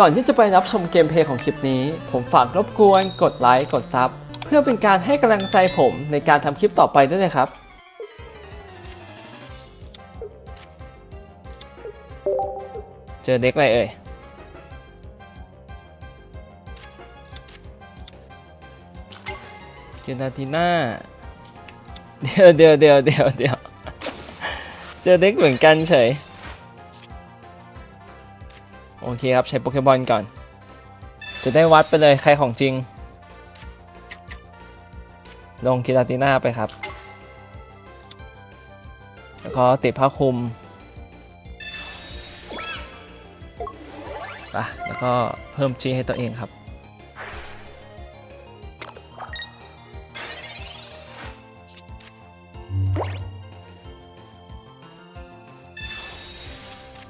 ก่อนที่จะไปรับชมเกมเพลย์ของคลิปนี้ ผมฝากรบกวนกดไลค์กดซับเพื่อเป็นการให้กำลังใจผมในการทำคลิปต่อไปด้วยนะครับ เจอเด็กอะไรเอ่ยเกนาติน่าเดี๋ยวเดี๋ยวเดี๋ยวเดี๋ยวเดี๋ยวเจอเด็กเหมือนกันเฉย โอเคครับ ใช้โปเกมอนก่อน จะได้วัดไปเลยใครของจริง ลงกิราติน่าไปครับ แล้วก็ติดผ้าคลุมอะแล้วก็เพิ่มจีให้ตัวเองครับ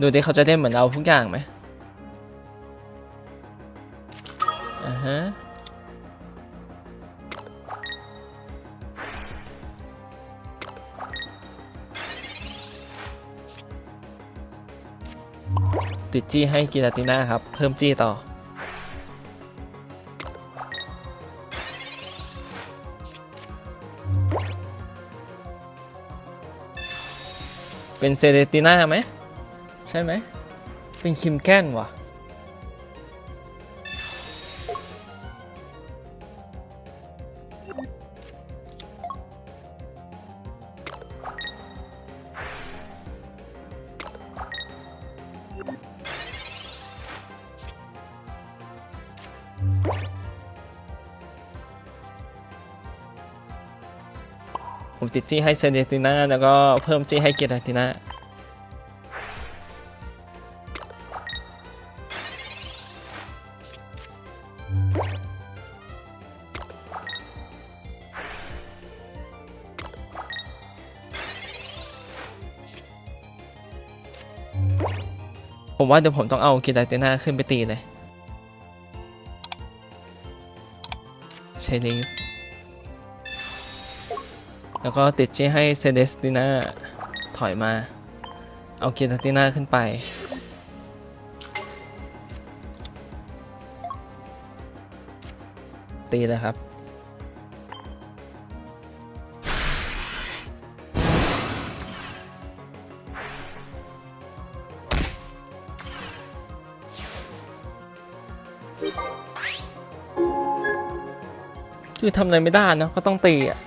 ดูดิเขาจะได้เหมือนเราทุกอย่างไหม ติดจี้ให้กิราติน่าครับ เพิ่มจี้ต่อ เป็นเซเลติน่าไหม ใช่ไหม เป็นคิมแก้นว่ะ ผมติดจี้ให้เซเนติน่าแล้วก็เพิ่มจี้ให้เกียรติน่าผมว่าเดี๋ยวผมต้องเอาเกียรติน่าขึ้นไปตีเลย ใช่เลย แล้วก็ติดจี้ให้เซเลสติน่าถอยมา เอาเกียรติน่าขึ้นไป ตีเลยครับ คือทำอะไรไม่ได้นะก็ต้องตีอะ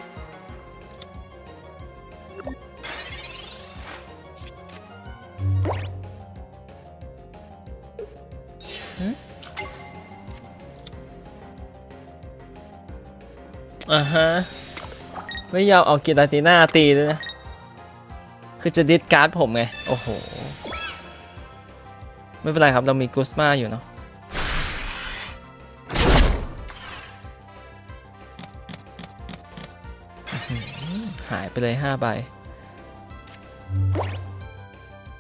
อ่าฮะ ไม่ยอมเอากีตาติน่าตีด้วยนะ คือจะดิสการ์ดผมไง โอ้โห ไม่เป็นไรครับ เรามีกุสมาอยู่เนาะอื้อหือหายไปเลย5ใบ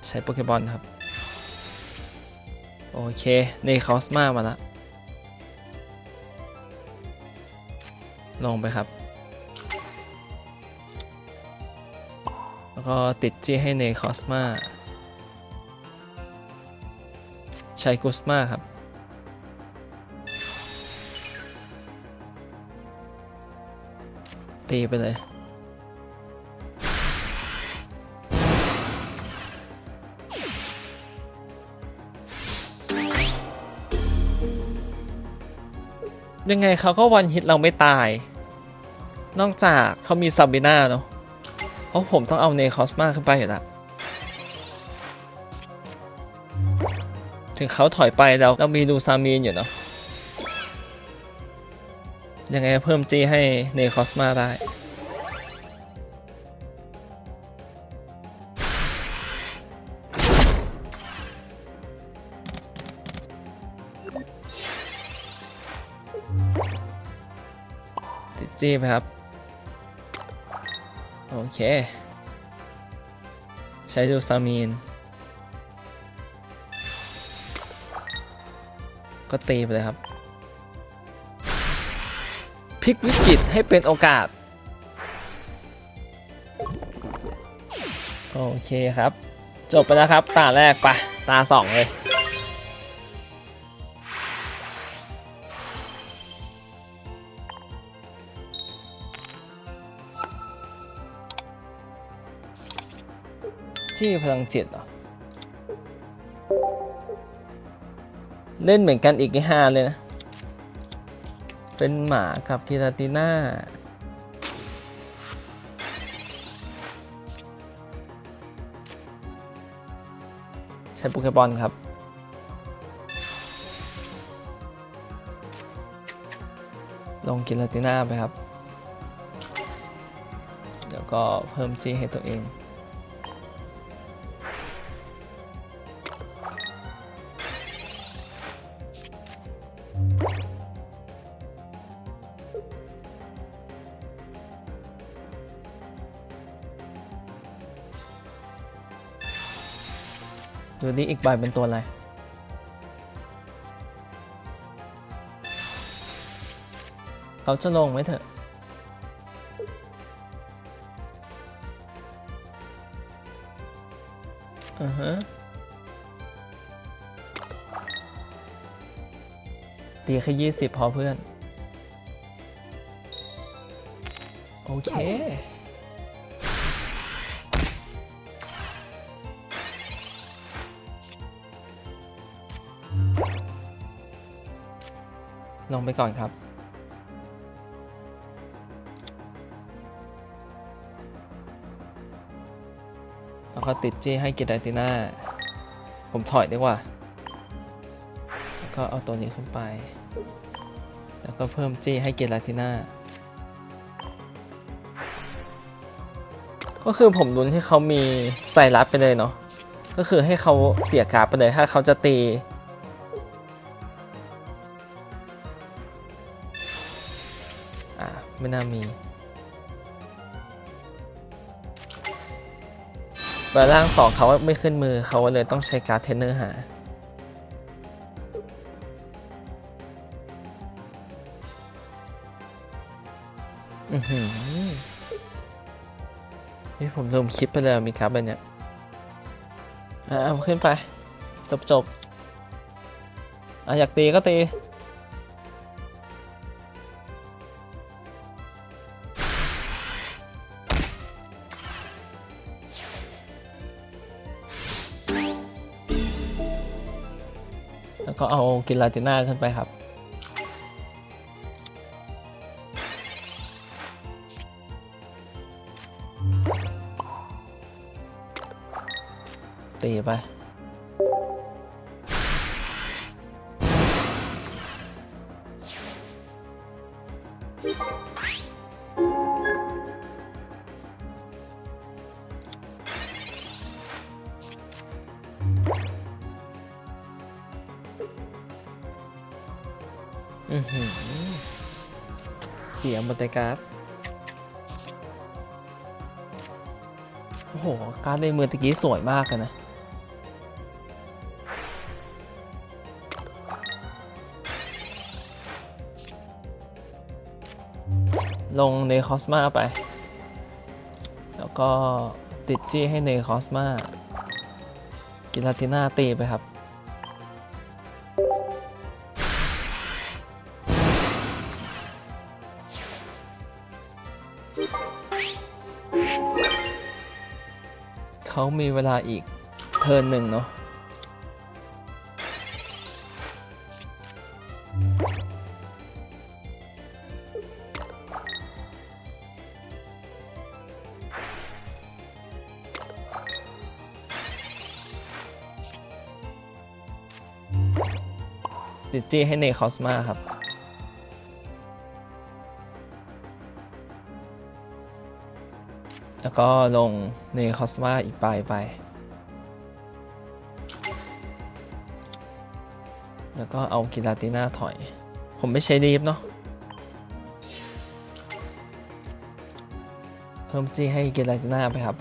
ใช้โปเกบอลครับ โอเคในคอสมามาแล้วลงไปครับ แล้วก็ติดจี้ให้เนคอสมาใช้กุสมาครับ ตีไปเลย ยังไงเขาก็วันฮิตเราไม่ตาย นอกจากเขามีซาบิน่าเนาะเพราะผมต้องเอาเนคอสมาขึ้นไปอยู่แล้วถึงเขาถอยไปเราเรามีดูซามีนอยู่เนาะยังไงเพิ่มจีให้เนคอสมาได้ ชีพครับ โอเค ใช้ดูซามีน ก็ตีไปเลยครับ พลิกวิกฤตให้เป็นโอกาส โอเคครับ จบไปแล้วครับ ตาแรกไปะตาสองเลย จี้พลังจิตเหรอ เล่นเหมือนกันอีกไอ้าเลยนะ เป็นหมากับกิราติน่าใช้โปเกบอลครับลงกิราติน่าไปครับ เดี๋ยวก็เพิ่มจีให้ตัวเอง ดูดิอีกใบเป็นตัวอะไรเขาจะลงไหมเถอะอือฮะตีแค่ยี่สิบพอเพื่อน โอเค ลงไปก่อนครับ แล้วก็ติดจี้ให้กิราติน่า ผมถอยดีกว่า แล้วก็เอาตัวนี้ขึ้นไป แล้วก็เพิ่มจี้ให้กิราติน่า ก็คือผมลุ้นให้เขามีใส่รัดไปเลยเนาะ ก็คือให้เขาเสียการ์ดไปเลย ถ้าเขาจะตี ไม่น่ามีเบอร์ล่างสองเขาไม่ขึ้นมือเขาเลยต้องใช้การ์ดเทนเนอร์หา อือหือเฮ้ยผมลืมคิดไปเลยมีครับแบบเนี้ยอะเอาขึ้นไป จบจบอะอยากตีก็ตี แล้วก็เอากินลาติน่าขึ้นไปครับ ตีไป อือหือเสียหมดเลยการ์ด โอ้โห การ์ดในมือตะกี้สวยมากเลยนะ ลงเนคอสมาไป แล้วก็ติดจี้ให้เนคอสมากิลาติน่าตีไปครับ เขามีเวลาอีกเทิร์นหนึ่งเนาะติดจี้ให้เนคอสมาครับ ก็ลงเนคอสมาอีกปลายไป แล้วก็เอากิลาติน่าถอย ผมไม่ใช้ดีฟเนาะ เพิ่มจี้ให้กิลาติน่าไปครับ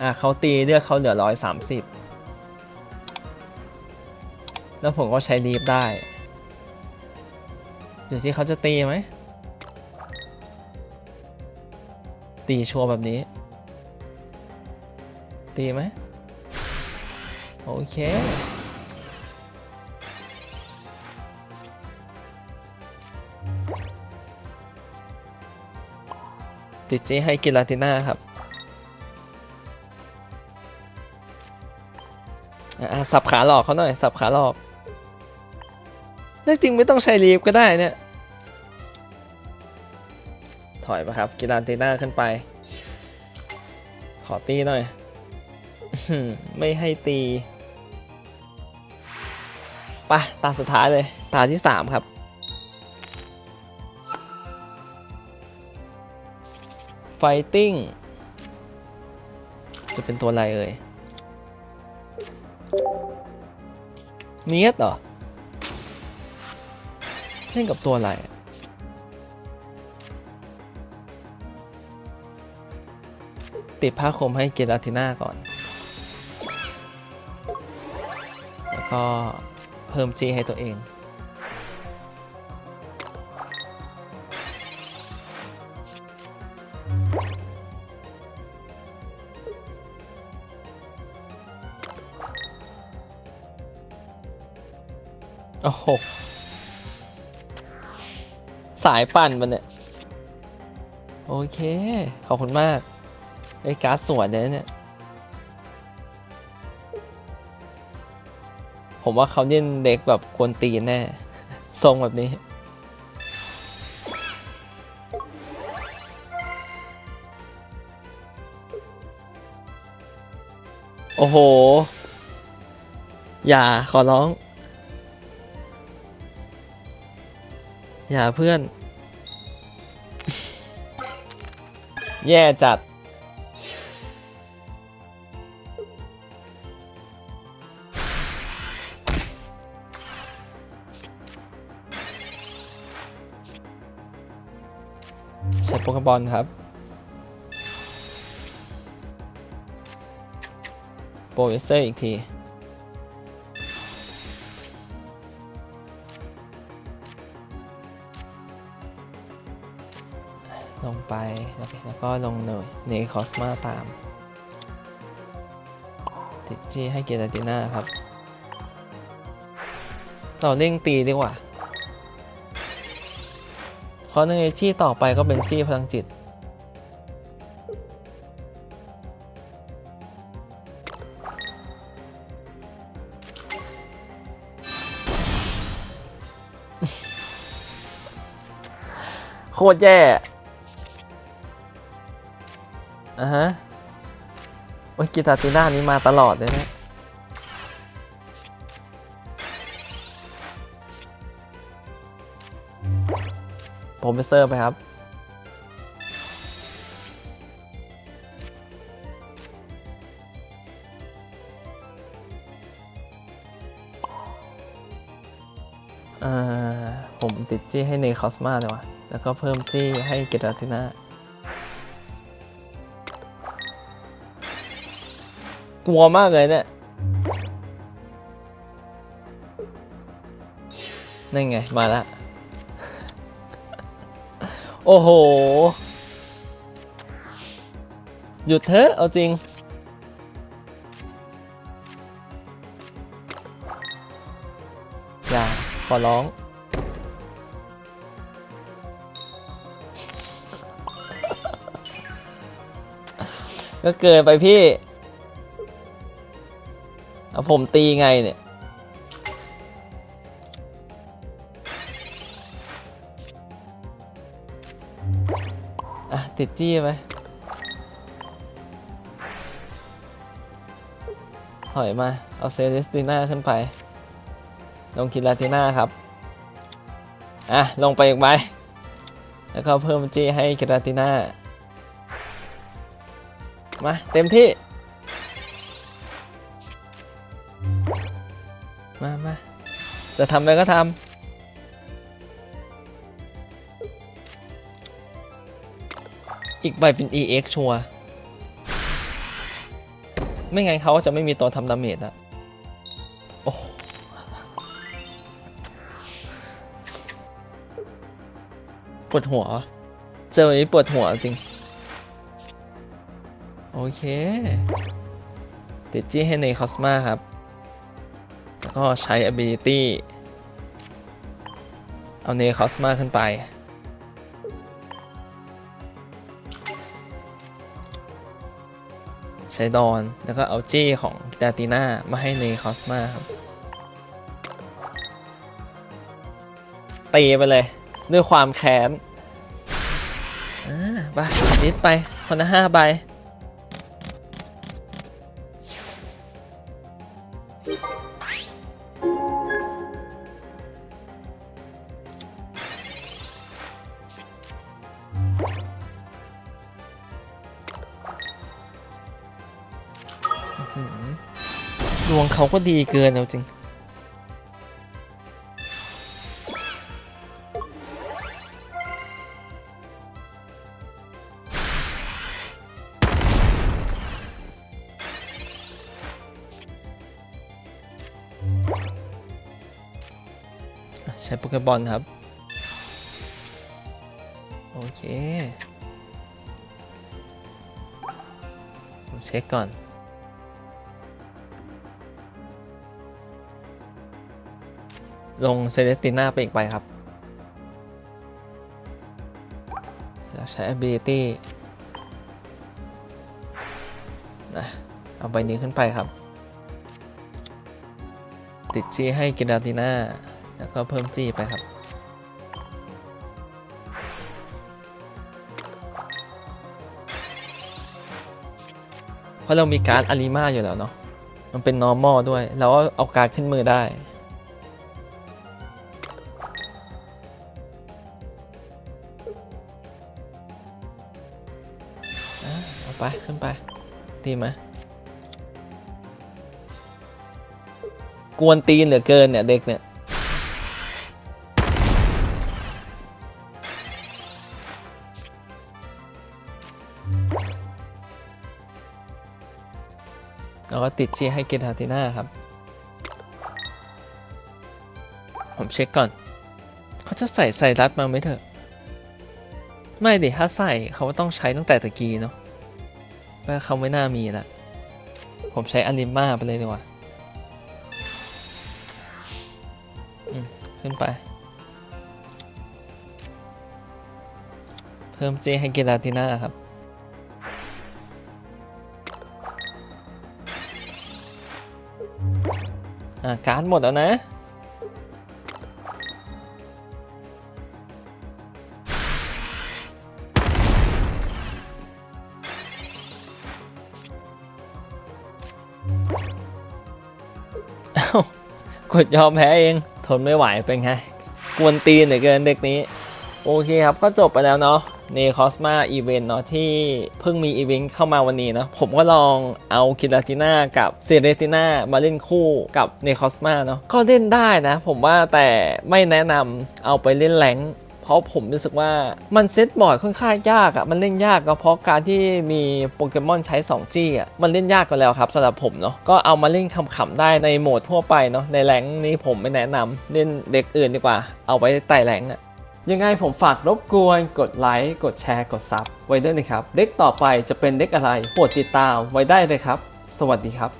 อะเขาตีเลือกเขาเหลือร้อยสามสิบแล้วผมก็ใช้ลีฟได้ อยู่ที่เขาจะตีไหม ตีชัวร์แบบนี้ ตีไหม โอเค ติดจีให้กิลาติน่าครับอะสับขาหลอกเขาหน่อย สับขาหลอก ได้จริงไม่ต้องใช้รีฟก็ได้เนี่ย ถอยมาครับกิลาติน่าขึ้นไป ขอตีหน่อย ไม่ให้ตีปะตาสุดท้ายเลย ตาที่ 3 ครับ ไฟติ้ง จะเป็นตัวอะไรเอ่ยเมียดเหรอ เล่นกับตัวอะไรติดผ้าคลุมให้เกลาติน่าก่อน แล้วก็เพิ่มจีให้ตัวเอง โอ้โห สายปั่นมันเนี่ย โอเค ขอบคุณมากไอ้การ์ดสวยเลยนะเนี่ยผมว่าเขาเล่นเด็กแบบกวนตีนแน่ ทรงแบบนี้โอ้โห อย่าขอร้อง อย่าเพื่อน แย่จัด ใช้โปเกบอลครับ โปรเวเซอร์อีกที ลงไป แล้วก็ลงหน่อยเนคอสมาตาม ติดจี้ให้เกตาติน่าครับ เราเร่งตีดีกว่าเพราะในจี้ต่อไปก็เป็นจี้พลังจิต โคตรแย่ อะฮะ โอ้ยกีตาติน่านี้มาตลอดเลยนะ ผมไปเซอร์ไปครับ อ่า ผมติดจี้ให้เนคอสมาเลยวะแล้วก็เพิ่มจี้ให้เกตาติน่า กลัวมากเลยเนี่ยนั่นไง มาล้วโอ้โห หยุดเถอะ เอาจริง อย่า ขอร้อง ก็เกินไปพี่ ผมตีไงเนี่ย อะ ติดจี้ไหมถอยมา เอาเซเลสติน่าขึ้นไป ลงคิลาติน่าครับ อะ ลงไปอีกไหมแล้วก็เพิ่มจี้ให้คิลาติน่า มา เต็มที่ จะทำอะไรก็ทำอีกใบเป็น EX ชัวร์ไม่งั้นเขาจะไม่มีตัวทำดาเมจอะโอ้ปวดหัว เจออย่างนี้ปวดหัวจริง โอเค ติดจี้ให้ในคอสมาครับ ก็ใช้ ability เอาเนคอสมาขึ้นไป ใช้ดอน แล้วก็เอาจี้ของดาตีน่ามาให้เนคอสมาครับตีไปเลย ด้วยความแค้นอ่าไปดิสไป คนละห้าใบ เขาก็ดีเกินเอาจริง ใช้โปเกบอลครับ โอเค ผมเช็คก่อน ลงเซเลสติน่าไปอีกไปครับแล้วใช้ ability นะเอาใบนี้ขึ้นไปครับ ติดจี้ให้กิราติน่า แล้วก็เพิ่มจี้ไปครับ เพราะเรามีการ์ดอาริมาอยู่แล้วเนาะ มันเป็น normal ด้วย เราก็เอาการ์ดขึ้นมือได้ ไปขึ้นไปตีไหมกวนตีนเหลือเกินเนี่ยเด็กเนี่ยแล้วก็ติดจี้ให้เกตาติน่าครับ ผมเช็คก่อน เขาจะใส่ใส่รัดมาไหมเถอะ ไม่ดิถ้าใส่เขาต้องใช้ตั้งแต่ตะกี้เนาะ ว่าเขาไม่น่ามีละผมใช้อนิม่าไปเลยดีกว่าขึ้นไป เพิ่มเจให้เกลาติน่าครับ อ่า การ์ดหมดแล้วนะ ดยอมแพ้เอง ทนไม่ไหวเป็นไง กวนตีนเหลือเกินเด็กนี้ โอเคครับ ก็จบไปแล้วเนาะในคอสมาอีเวนต์เนาะที่เพิ่งมีอีเวนต์เข้ามาวันนี้เนาะผมก็ลองเอาคิราติน่ากับเซเรติน่ามาเล่นคู่กับในคอสมาเนาะก็เล่นได้นะ ผมว่าแต่ไม่แนะนำเอาไปเล่นแรง เพราะผมรู้สึกว่ามันเซตบอร์ดค่อนข้างยากอะ่ะมันเล่นยากก็เพราะการที่มีโปเกมอนใช้ 2G อะมันเล่นยากกันแล้วครับสำหรับผมเนาะก็เอามาเล่นขำๆได้ในโหมดทั่วไปเนาะในแรงนี้ผมไม่แนะนำเล่นเด็กอื่นดีกว่า เอาไว้ไต่แรงค์อะยังไงผมฝากรบกวนกดไลค์กดแชร์กดซับไว้ด้วยนะครับเด็กต่อไปจะเป็นเด็กอะไรโปรดติดตามไว้ได้เลยครับ สวัสดีครับ